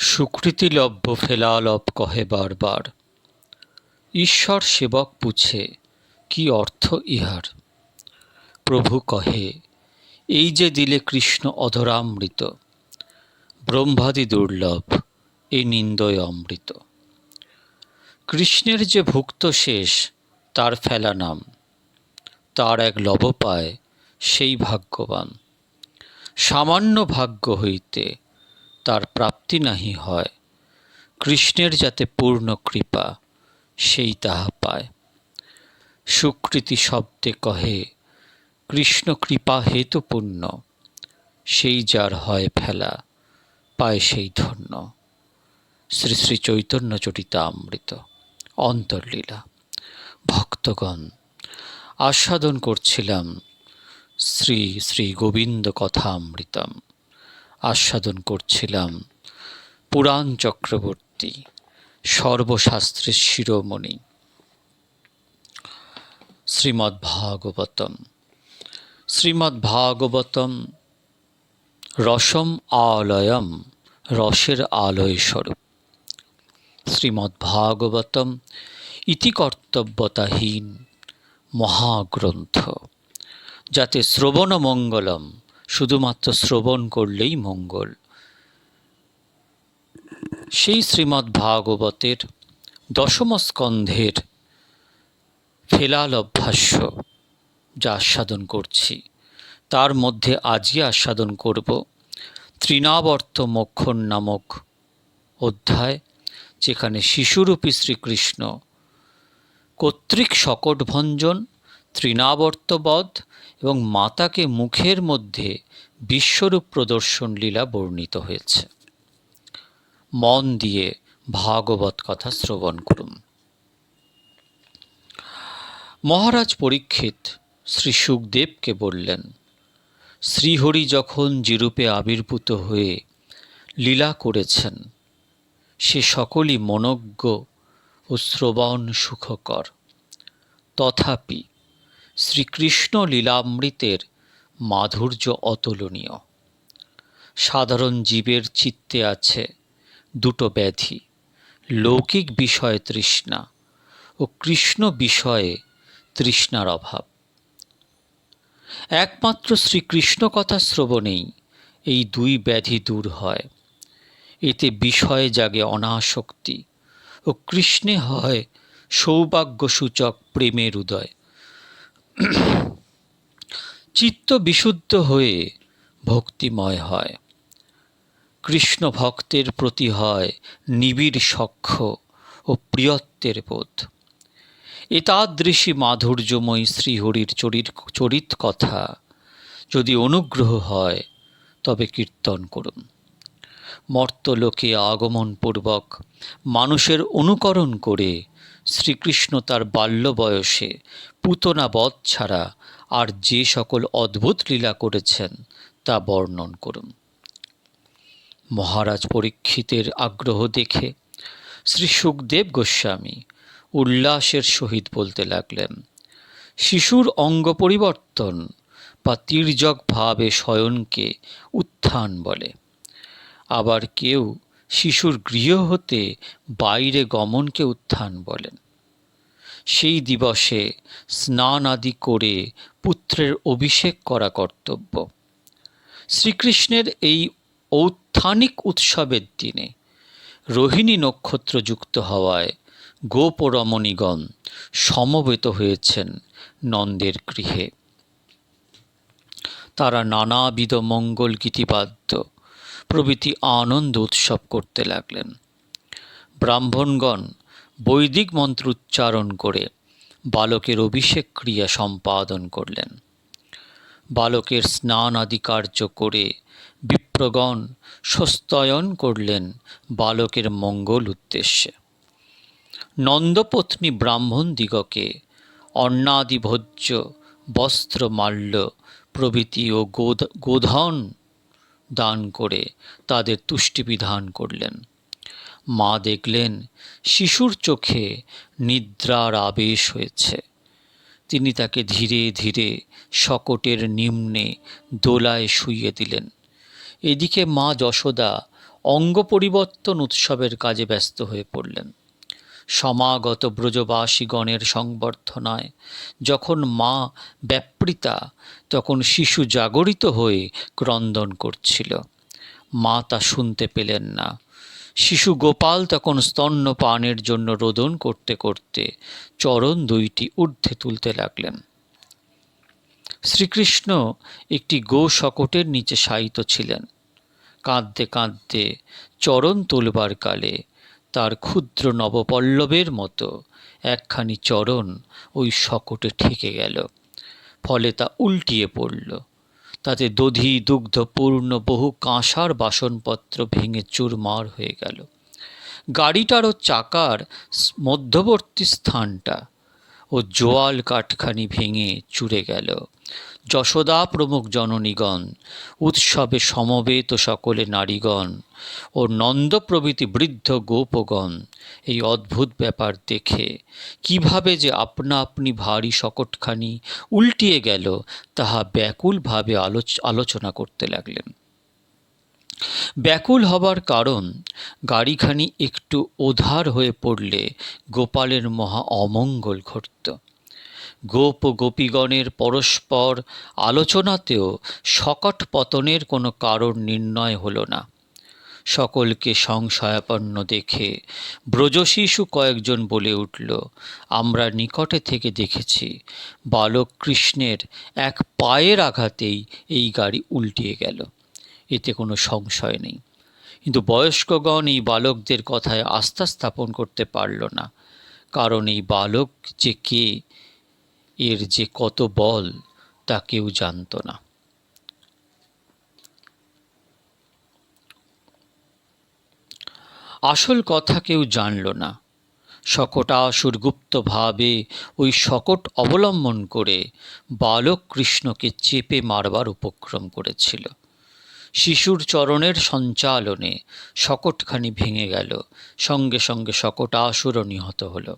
সুকৃতিলভ্য ফেলালভ কহে বারবার। ঈশ্বর সেবক পুছে কি অর্থ ইহার? প্রভু কহে, এই যে দিলে কৃষ্ণ অধরামৃত, ব্রহ্মাদি দুর্লভ এই নিন্দয় অমৃত। কৃষ্ণের যে ভুক্ত শেষ, তার ফেলা নাম। তার এক লব পায়, সেই ভাগ্যবান। সামান্য ভাগ্য হইতে তার প্রাপ্তি নাহি হয়। কৃষ্ণের যাতে পূর্ণ কৃপা, সেই তাহা পায়। সুকৃতি শব্দে কহে, কৃষ্ণ কৃপা হেতু পুণ্য সেই যার হয় ফেলা, পায় সেই ধন্য। শ্রী শ্রী চৈতন্য চরিতামৃত, অন্তর্লীলা। ভক্তগণ, আস্বাদন করছিলাম শ্রী শ্রী গোবিন্দ কথামৃতম। আস্বাদন করছিলাম। পুরাণ চক্রবর্তী, সর্বশাস্ত্রের শিরোমণি। শ্রীমদ্ ভাগবতম শ্রীমদ্ ভাগবতম রসম আলয়ম, রসের আলয় স্বরূপ। শ্রীমদ্ ভাগবতম ইতি কর্তব্যতাহীন মহাগ্রন্থ, যাতে শ্রবণ মঙ্গলম শুধুমাত্র শ্রবণ করলেই মঙ্গল। সেই শ্রীমদ্ ভাগবতের দশম স্কন্ধের ফেলাল অভ্যাস্য যা আস্বাদন করছি, তার মধ্যে আজই আস্বাদন করব। তৃণাবর্ত মক্ষণ নামক অধ্যায়, যেখানে শিশুরূপী শ্রীকৃষ্ণ কর্তৃক শকটভঞ্জন তৃণাবর্তবধ এবং মাতাকে মুখের মধ্যে বিশ্বরূপ প্রদর্শন লীলা বর্ণিত হয়েছে। মন দিয়ে ভাগবত কথা শ্রবণ করুন। মহারাজ পরীক্ষিত শ্রী সুখদেবকে বললেন, শ্রীহরি যখন যেরূপে আবির্ভূত হয়ে লীলা করেছেন, সে সকলই মনজ্ঞ ও শ্রবণ সুখকর। তথাপি শ্রীকৃষ্ণ লীলামৃতের মাধুর্য অতুলনীয়। সাধারণ জীবের চিত্তে আছে দুটো ব্যাধি, লৌকিক বিষয়ে তৃষ্ণা ও কৃষ্ণ বিষয়ে তৃষ্ণার অভাব। একমাত্র শ্রীকৃষ্ণ কথা শ্রবণেই এই দুই ব্যাধি দূর হয়। এতে বিষয়ে জাগে অনাসক্তি ও কৃষ্ণে হয় সৌভাগ্যসূচক প্রেমের উদয়। চিত্ত বিশুদ্ধ হয়ে ভক্তিময় হয়। কৃষ্ণ ভক্তের প্রতি হয় নিবিড় সখ্য ও প্রিয়ত্বের বোধ। এতাদৃশী মাধুর্যময়ী শ্রীহরির চরির চরিত কথা যদি অনুগ্রহ হয়, তবে কীর্তন করুন। মর্তলোকে আগমনপূর্বক মানুষের অনুকরণ করে শ্রীকৃষ্ণ তার বাল্য বয়সে পুতনা বধ ছাড়া আর যে সকল অদ্ভুত লীলা করেছেন তা বর্ণন করুন। মহারাজ পরীক্ষিতের আগ্রহ দেখে শ্রী সুখদেব গোস্বামী উল্লাসের সহিত বলতে লাগলেন, শিশুর অঙ্গ পরিবর্তন বা তির্যক ভাবে শয়নকে উত্থান বলে। আবার কেউ শিশুর গৃহ হতে বাইরে গমনকে উত্থান বলেন। সেই দিবসে স্নান আদি করে পুত্রের অভিষেক করা কর্তব্য। শ্রীকৃষ্ণের এই ঔত্থানিক উৎসবের দিনে রোহিণী নক্ষত্র যুক্ত হওয়ায় গোপরমণীগণ সমবেত হয়েছেন নন্দের গৃহে। তারা নানাবিধ মঙ্গল গীতিবাদ্য প্রভৃতি আনন্দ উৎসব করতে লাগলেন। ব্রাহ্মণগণ বৈদিক মন্ত্র উচ্চারণ করে বালকের অভিষেক ক্রিয়া সম্পাদন করলেন। বালকের স্নান আদি কার্য করে বিপ্রগণ স্বস্তয়ন করলেন বালকের মঙ্গল উদ্দেশ্যে। নন্দপত্নী ব্রাহ্মণ দিগকে অন্নাদিভোজ্য বস্ত্র মাল্য প্রভৃতি ও গোধন দান করে তাদের তুষ্টি বিধান করলেন। মা দেখলেন শিশুর চোখে নিদ্রার আবেশ হয়েছে। তিনি তাকে ধীরে ধীরে শকটের নিম্নে দোলায় শুইয়ে দিলেন। এদিকে মা যশোদা অঙ্গ পরিবর্তন উৎসবের কাজে ব্যস্ত হয়ে পড়লেন। সমাগত ব্রজবাসীগণের সংবর্ধনায়। যখন মা ব্যাপৃতা, তখন শিশু জাগরিত হয়ে ক্রন্দন করছিল। মা তা শুনতে পেলেন না। শিশু গোপাল তখন স্তন্য পানের জন্য রোদন করতে করতে চরণ দুইটি ঊর্ধ্বে তুলতে লাগলেন। শ্রীকৃষ্ণ একটি গো শকটের নিচে শায়িত ছিলেন। কাঁদতে কাঁদতে চরণ তুলবার কালে তার ক্ষুদ্র নবপল্লবের মতো একখানি চরণ ওই শকটে ঠেকে গেল। ফলে তা উল্টিয়ে পড়ল। তাতে দধি দুগ্ধপূর্ণ বহু কাঁসার বাসনপত্র ভেঙে চুরমার হয়ে গেল। গাড়িটারও চাকার মধ্যবর্তী স্থানটা ও জোয়াল কাঠখানি ভেঙে চুরে গেল। যশোদা প্রমুখ জননীগণ, উৎসবে সমবেত সকলে নারীগণ ও নন্দ প্রভৃতি বৃদ্ধ গোপগণ এই অদ্ভুত ব্যাপার দেখে কীভাবে যে আপনা আপনি ভারী শকটখানি উল্টিয়ে গেল, তাহা ব্যাকুলভাবে আলোচ, আলোচনা করতে লাগলেন। ব্যাকুল হবার কারণ, গাড়িখানি একটু ওধার হয়ে পড়লে গোপালের মহা অমঙ্গল ঘটত। গোপ গোপীগণের পরস্পর আলোচনাতেও সকট পতনের কোনো কারণ নির্ণয় হলো না। সকলকে সংশয়াপন্ন দেখে ব্রজশিশু কয়েকজন বলে উঠল, আমরা নিকটে থেকে দেখেছি বালক কৃষ্ণের এক পায়ের আঘাতেই এই গাড়ি উল্টিয়ে গেল। এতে কোনো সংশয় নেই। কিন্তু বয়স্কগণ এই বালকদের কথায় আস্থা স্থাপন করতে পারল না। কারণ এই বালক যে কে, এর যে কত বল, তা কেউ জানত না। আসল কথা কেউ জানল না। সকটাসুর গুপ্তভাবে ওই শকট অবলম্বন করে বালক কৃষ্ণকে চেপে মারবার উপক্রম করেছিল। শিশুর চরণের সঞ্চালনে শকটখানি ভেঙে গেল। সঙ্গে সঙ্গে সকটাসুরও নিহত হল।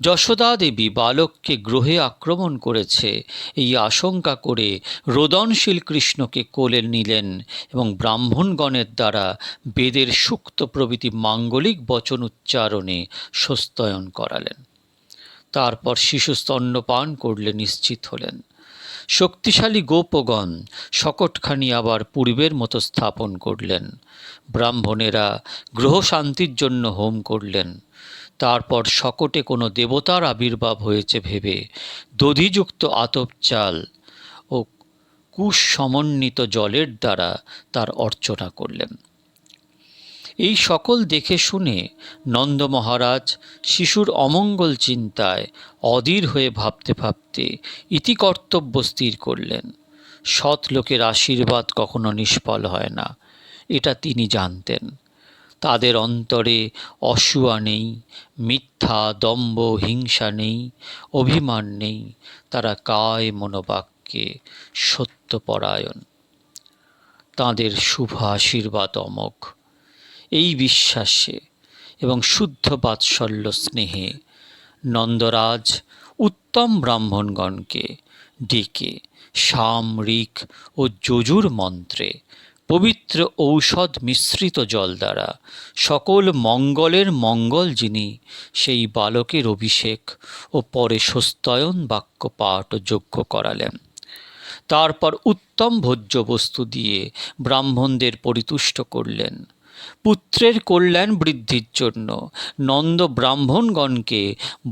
যশোদা দেবী বালককে গ্রহে আক্রমণ করেছে। এই আশঙ্কা করে রোদনশীল কৃষ্ণকে কোলে নিলেন এবং ব্রাহ্মণগণের দ্বারা বেদের সুক্ত প্রভৃতি মাঙ্গলিক বচন উচ্চারণে স্বস্তয়ন করালেন। তারপর শিশু স্তন্যপান করলে নিশ্চিত হলেন। শক্তিশালী গোপগণ শকটখানি আবার পূর্বের মতো স্থাপন করলেন। ব্রাহ্মণেরা গ্রহ শান্তির জন্য হোম করলেন। তারপর শকটে কোনো দেবতার আবির্ভাব হয়েছে ভেবে দধিযুক্ত আতপ চাল ও কুশ সমন্বিত জলের দ্বারা তার অর্চনা করলেন। এই সকল দেখে শুনে নন্দ মহারাজ শিশুর অমঙ্গল চিন্তায় অধীর হয়ে ভাবতে ভাবতে ইতিকর্তব্য স্থির করলেন। সৎ লোকের আশীর্বাদ কখনো নিষ্ফল হয় না, এটা তিনি জানতেন। তাদের অন্তরে অসুয়া নেই, মিথ্যা, দম্ভ, হিংসা নেই, অভিমান নেই, তারা কায় মনোবাক্যে সত্যপরায়ণ। তাঁদের শুভ আশীর্বাদ অমক এই বিশ্বাসে এবং শুদ্ধ বাৎসল্য স্নেহে নন্দরাজ উত্তম ব্রাহ্মণগণকে ডেকে সাম, ঋক ও যজুর মন্ত্রে পবিত্র ঔষধ মিশ্রিত জল দ্বারা সকল মঙ্গলের মঙ্গল যিনি, সেই বালকের অভিষেক ও পরে সস্তয়ন বাক্য পাঠ যোগ্য করালেন। তারপর উত্তম ভোজ্য বস্তু দিয়ে ব্রাহ্মণদের পরিতুষ্ট করলেন। পুত্রের কল্যাণ বৃদ্ধির জন্য নন্দ ব্রাহ্মণগণকে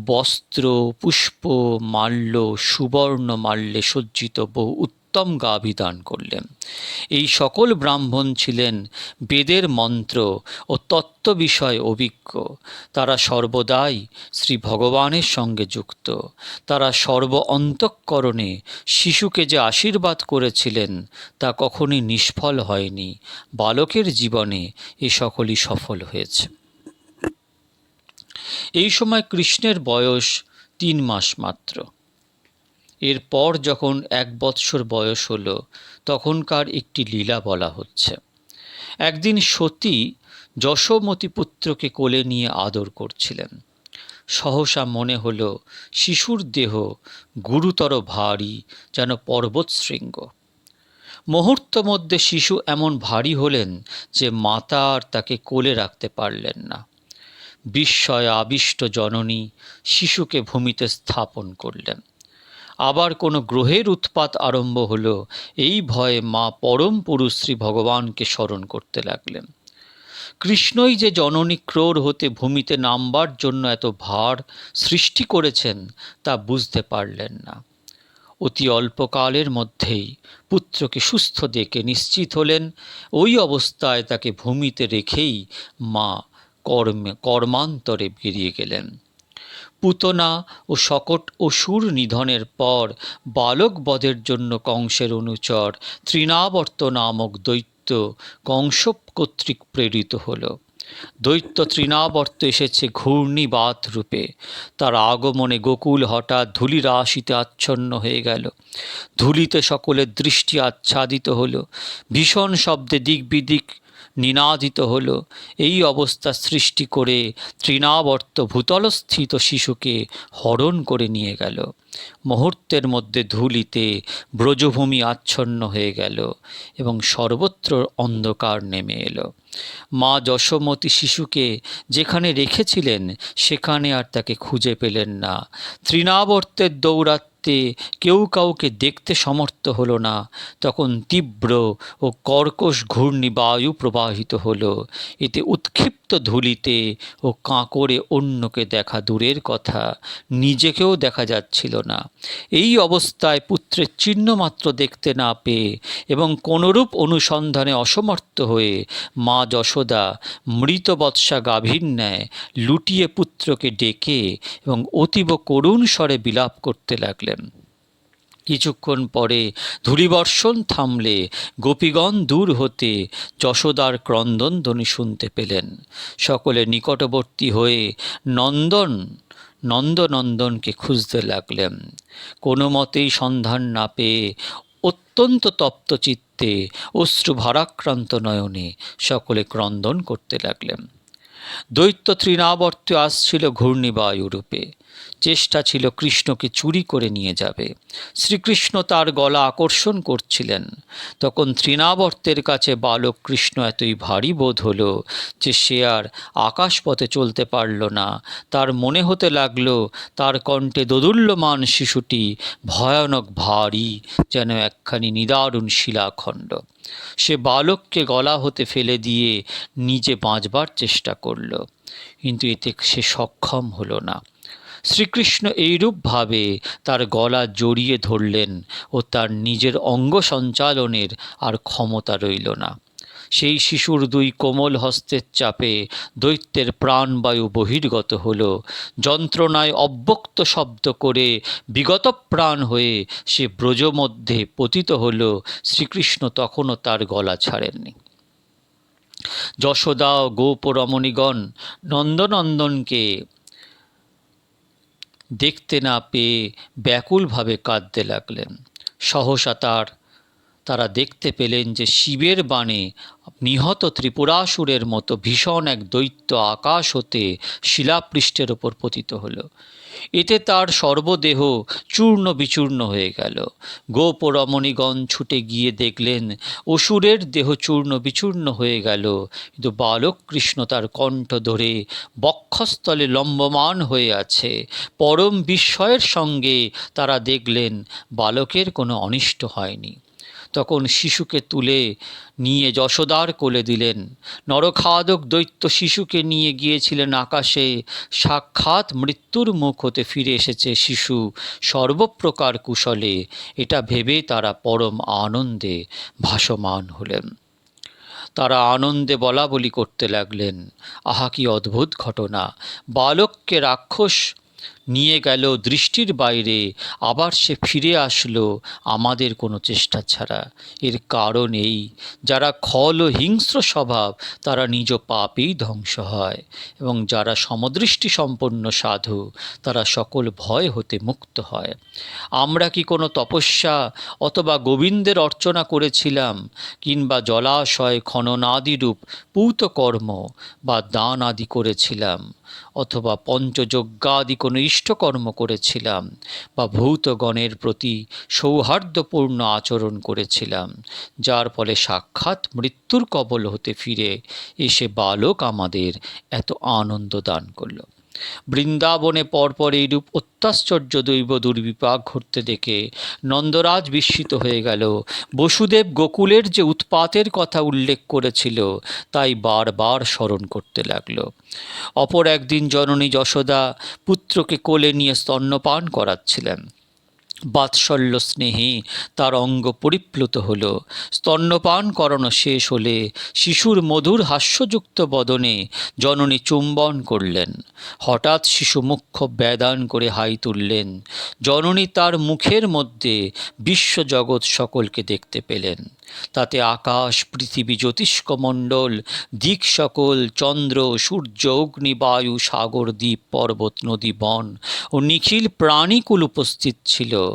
বস্ত্র পুষ্প মাল্য সুবর্ণ মাল্যে সজ্জিত বহু উত্তম গাভী করলেন। এই সকল ব্রাহ্মণ ছিলেন বেদের মন্ত্র ও তত্ত্ব বিষয়ে অভিজ্ঞ। তারা সর্বদাই শ্রী ভগবানের সঙ্গে যুক্ত। তারা সর্ব অন্তঃকরণে শিশুকে যে আশীর্বাদ করেছিলেন, তা কখনই নিষ্ফল হয়নি। বালকের জীবনে এ সকলই সফল হয়েছে। এই সময় কৃষ্ণের বয়স তিন মাস মাত্র। এরপর যখন এক বৎসর বয়স হলো, তখনকার একটি লীলা বলা হচ্ছে। একদিন সতী যশোমতী পুত্রকে কোলে নিয়ে আদর করছিলেন। সহসা মনে হল, শিশুর দেহ গুরুতর ভারী যেন পর্বত শৃঙ্গ মুহূর্ত মধ্যে শিশু এমন ভারী হলেন যে মাতা আর তাকে কোলে রাখতে পারলেন না। বিস্ময়ে আবিষ্ট জননী শিশুকে ভূমিতে স্থাপন করলেন। আবার কোনো গ্রহের উৎপাত আরম্ভ হলো। এই ভয়ে মা পরম পুরুষ শ্রী ভগবানকে স্মরণ করতে লাগলেন। কৃষ্ণই যে জননী ক্রোর হতে ভূমিতে নামবার জন্য এত ভার সৃষ্টি করেছেন, তা বুঝতে পারলেন না। অতি অল্পকালের মধ্যেই পুত্রকে সুস্থ দেখে নিশ্চিত হলেন, ওই অবস্থায় তাকে ভূমিতে রেখেই মা কর্মে, কর্মান্তরে বেরিয়ে গেলেন। পুতনা ও শকট অসুর নিধনের পর বালক বধের জন্য কংসের অনুচর তৃণাবর্ত নামক দৈত্য কংস কর্তৃক প্রেরিত হলো। দৈত্য তৃণাবর্ত এসেছে ঘূর্ণিবাত রূপে। তার আগমনে গোকুল হঠাৎ ধূলি রাশিতে আচ্ছন্ন হয়ে গেল। ধুলিতে সকলের দৃষ্টি আচ্ছাদিত হল। ভীষণ শব্দে দিক বিদিক নিনাদিত হলো। এই অবস্থা সৃষ্টি করে তৃণাবর্ত ভূতলস্থিত শিশুকে হরণ করে নিয়ে গেল। মুহূর্তের মধ্যে ধুলিতে ব্রজভূমি আচ্ছন্ন হয়ে গেল এবং সর্বত্র অন্ধকার নেমে এলো। মা যশোমতী শিশুকে যেখানে রেখেছিলেন, সেখানে আর তাকে খুঁজে পেলেন না। তৃণাবর্তের দৌরাত্মে কেউ কাউকে দেখতে সমর্থ হলো না। তখন তীব্র ও কর্কশ ঘূর্ণি বায়ু প্রবাহিত হলো। এতে উৎক্ষিপ্ত ধূলিতে ও কাঁকড়ে অন্যকে দেখা দূরের কথা, নিজেকেও দেখা যাচ্ছিল না। এই অবস্থায় পুত্রের চিহ্ন মাত্র দেখতে না পেয়ে এবং কোনরূপ অনুসন্ধানে অসমর্থ হয়ে মা যশোদা মৃত বৎসা গাভীর ন্যায় লুটিয়ে পুত্রকে ডেকে এবং অতীব করুণ স্বরে বিলাপ করতে লাগলেন। কিছুক্ষণ পরে ধূলিবর্ষণ থামলে গোপীগণ দূর হতে যশোদার ক্রন্দন ধ্বনি শুনতে পেলেন। সকলে নিকটবর্তী হয়ে নন্দন, নন্দনন্দনকে খুঁজতে লাগলেন। কোনো মতেই সন্ধান না পেয়ে অত্যন্ত তপ্ত চিত্তে, অশ্রু ভারাক্রান্ত নয়নে সকলে ক্রন্দন করতে লাগলেন। দৈত্য তৃণাবর্তে আসছিল ঘূর্ণিবায়ু রূপে। চেষ্টা ছিল কৃষ্ণকে চুরি করে নিয়ে যাবে। শ্রীকৃষ্ণ তার গলা আকর্ষণ করছিলেন। তখন তৃণাবর্তের কাছে বালক কৃষ্ণ এতই ভারী বোধ হল যে সে আর আকাশপথে চলতে পারল না। তার মনে হতে লাগল, তার কণ্ঠে দোদুল্যমান শিশুটি ভয়ানক ভারী, যেন একখানি নিদারুণ শিলাখণ্ড। সে বালককে গলা হতে ফেলে দিয়ে নিজে বাঁচবার চেষ্টা করল। কিন্তু এতে সে সক্ষম হলো না। শ্রীকৃষ্ণ এইরূপভাবে তার গলা জড়িয়ে ধরলেন ও তার নিজের অঙ্গ সঞ্চালনের আর ক্ষমতা রইল না। সেই শিশুর দুই কোমল হস্তের চাপে দৈত্যের প্রাণবায়ু বহির্গত হল। যন্ত্রণায় অব্যক্ত শব্দ করে বিগত প্রাণ হয়ে সে ব্রজ মধ্যে পতিত হল। শ্রীকৃষ্ণ তখনও তার গলা ছাড়েননি। যশোদা গোপ রমণীগণ নন্দনন্দনকে দেখতে না পেয়ে ব্যাকুলভাবে কাঁদতে লাগলেন। সহসা তার তারা দেখতে পেলেন যে শিবের বাণে নিহত ত্রিপুরাসুরের মতো ভীষণ এক দৈত্য আকাশ হতে শিলাপৃষ্ঠের ওপর পতিত হল। এতে তার সর্বদেহ চূর্ণ বিচূর্ণ হয়ে গেল। গোপ রমণীগণ ছুটে গিয়ে দেখলেন, অসুরের দেহ চূর্ণ বিচূর্ণ হয়ে গেল। কিন্তু বালক কৃষ্ণ তার কণ্ঠ ধরে বক্ষস্থলে লম্বমান হয়ে আছে। পরম বিস্ময়ের সঙ্গে তারা দেখলেন, বালকের কোনো অনিষ্ট হয়নি। তখন শিশুকে তুলে নিয়ে যশোদার কোলে দিলেন। নরখাদক দৈত্য শিশুকে নিয়ে গিয়েছিলেন আকাশে। সাক্ষাৎ মৃত্যুর মুখ হতে ফিরে এসেছে শিশু সর্বপ্রকার কুশলে। এটা ভেবে তারা পরম আনন্দে ভাসমান হলেন। তারা আনন্দে বলা বলি করতে লাগলেন। আহা, কি অদ্ভুত ঘটনা। বালককে রাক্ষস নিয়ে গেল দৃষ্টির বাইরে, আবার সে ফিরে আসলো আমাদের কোনো চেষ্টা ছাড়া। এর কারণ এই, যারা খল ও হিংস্র স্বভাব, তারা নিজ পাপেই ধ্বংস হয়। এবং যারা সমদৃষ্টি সম্পন্ন সাধু, তারা সকল ভয় হতে মুক্ত হয়। আমরা কি কোনো তপস্যা অথবা গোবিন্দের অর্চনা করেছিলাম? কিংবা জলাশয় খননাদিরূপ পূতকর্ম বা দান আদি করেছিলাম? অথবা পঞ্চযজ্ঞাদি কোনো ইষ্টকর্ম করেছিলাম বা ভৌতগণের প্রতি সৌহার্দ্যপূর্ণ আচরণ করেছিলাম, যার ফলে সাক্ষাৎ মৃত্যুর কবল হতে ফিরে এসে বালক আমাদের এত আনন্দ দান করল। বৃন্দাবনে পরপর এইরূপ অত্যাশ্চর্য দৈব দুর্বিপাক ঘটতে দেখে নন্দরাজ বিস্মিত হয়ে গেল। বসুদেব গোকুলের যে উৎপাতের কথা উল্লেখ করেছিল, তাই বারবার স্মরণ করতে লাগল। অপর একদিন জননী যশোদা পুত্রকে কোলে নিয়ে স্তন্যপান করাচ্ছিলেন। বাৎসল্য স্নেহে তার অঙ্গ পরিপ্লুত হল। স্তন্যপান করানো শেষ হলে শিশুর মধুর হাস্যযুক্ত বদনে জননী চুম্বন করলেন। হঠাৎ শিশু মুখ্য ব্যদান করে হাই তুললেন। জননী তার মুখের মধ্যে বিশ্বজগৎ সকলকে দেখতে পেলেন। তাতে আকাশ, পৃথিবী, জ্যোতিষ্কমণ্ডল, দিক সকল, চন্দ্র, সূর্য, অগ্নি, বায়ু, সাগর, দ্বীপ, পর্বত, নদী, বন ও নিখিল প্রাণীকুল উপস্থিত ছিল।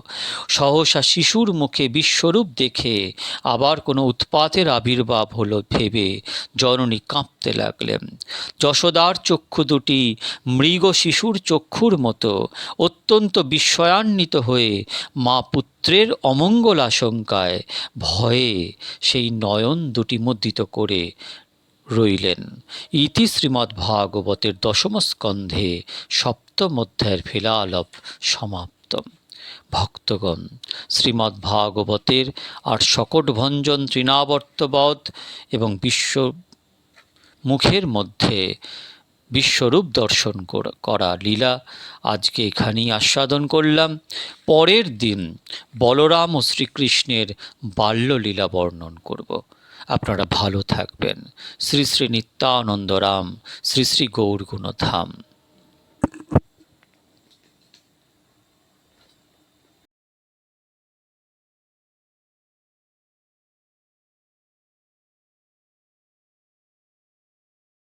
সহসা শিশুর মুখে বিশ্বরূপ দেখে আবার কোনো উৎপাতের আবির্ভাব হলো ভেবে জননী কাঁপতে লাগলেন। যশোদার চক্ষু দুটি মৃগ শিশুর চক্ষুর মতো অত্যন্ত বিস্ময়ান্বিত হয়ে মা পুত্রের অমঙ্গল আশঙ্কায় ভয়ে সেই নয়ন দুটি মুদ্রিত করে রইলেন। ইতি শ্রীমদ্ ভাগবতের দশম স্কন্ধে সপ্তম অধ্যায়ের ফিলালপ সমাপ্ত ভক্তগণ শ্রীমদ্ ভাগবতের আর ভঞ্জন তৃণাবর্তবধ এবং বিশ্ব মুখের মধ্যে বিশ্বরূপ দর্শন করা লীলা আজকে এখানেই আস্বাদন করলাম। পরের দিন বলরাম ও শ্রীকৃষ্ণের বাল্যলীলা বর্ণন করব। আপনারা ভালো থাকবেন। শ্রী শ্রী নিত্যানন্দরাম, শ্রী শ্রী গৌরগুণধাম।